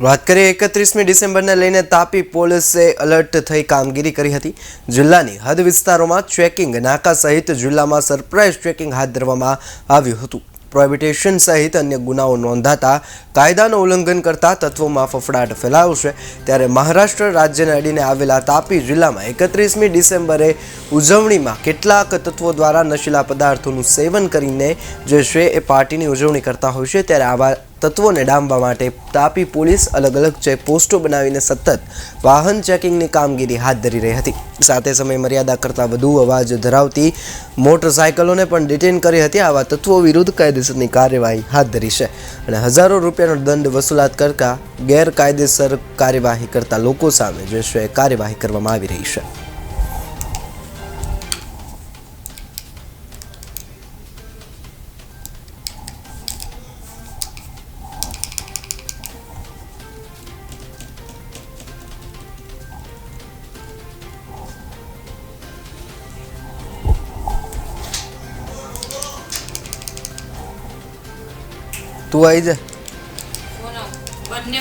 વાત કરીએ એકત્રીસમી ડિસેમ્બરને લઈને તાપી પોલીસે એલર્ટ થઈ કામગીરી કરી હતી. જિલ્લાની હદ વિસ્તારોમાં ચેકિંગ નાકા સહિત જિલ્લામાં સરપ્રાઇઝ ચેકિંગ હાથ ધરવામાં આવ્યું હતું. પ્રોહિબિટેશન સહિત અન્ય ગુનાઓ નોંધાતા કાયદાનું ઉલ્લંઘન કરતા તત્વોમાં ફફડાટ ફેલાયો છે. ત્યારે મહારાષ્ટ્ર રાજ્યને અડીને આવેલા તાપી જિલ્લામાં એકત્રીસમી ડિસેમ્બરે ઉજવણીમાં કેટલાક તત્વો દ્વારા નશીલા પદાર્થોનું સેવન કરીને જે છે એ પાર્ટીની ઉજવણી કરતા હોય છે. ત્યારે આવા તત્વોને ડામવા માટે તાપી પોલીસ અલગ અલગ ચેકપોસ્ટો બનાવીને સતત વાહન ચેકિંગની કામગીરી હાથ ધરી રહી હતી. સાથે સમય મર્યાદા કરતાં વધુ અવાજ ધરાવતી મોટરસાયકલોને પણ ડિટેન કરી હતી. આવા તત્વો વિરુદ્ધ કાયદેસરની કાર્યવાહી હાથ ધરી છે અને હજારો રૂપિયાનો દંડ વસૂલાત કરતા ગેરકાયદેસર કાર્યવાહી કરતા લોકો સામે જે છે કાર્યવાહી કરવામાં આવી રહી છે. તું આવી જા. બંને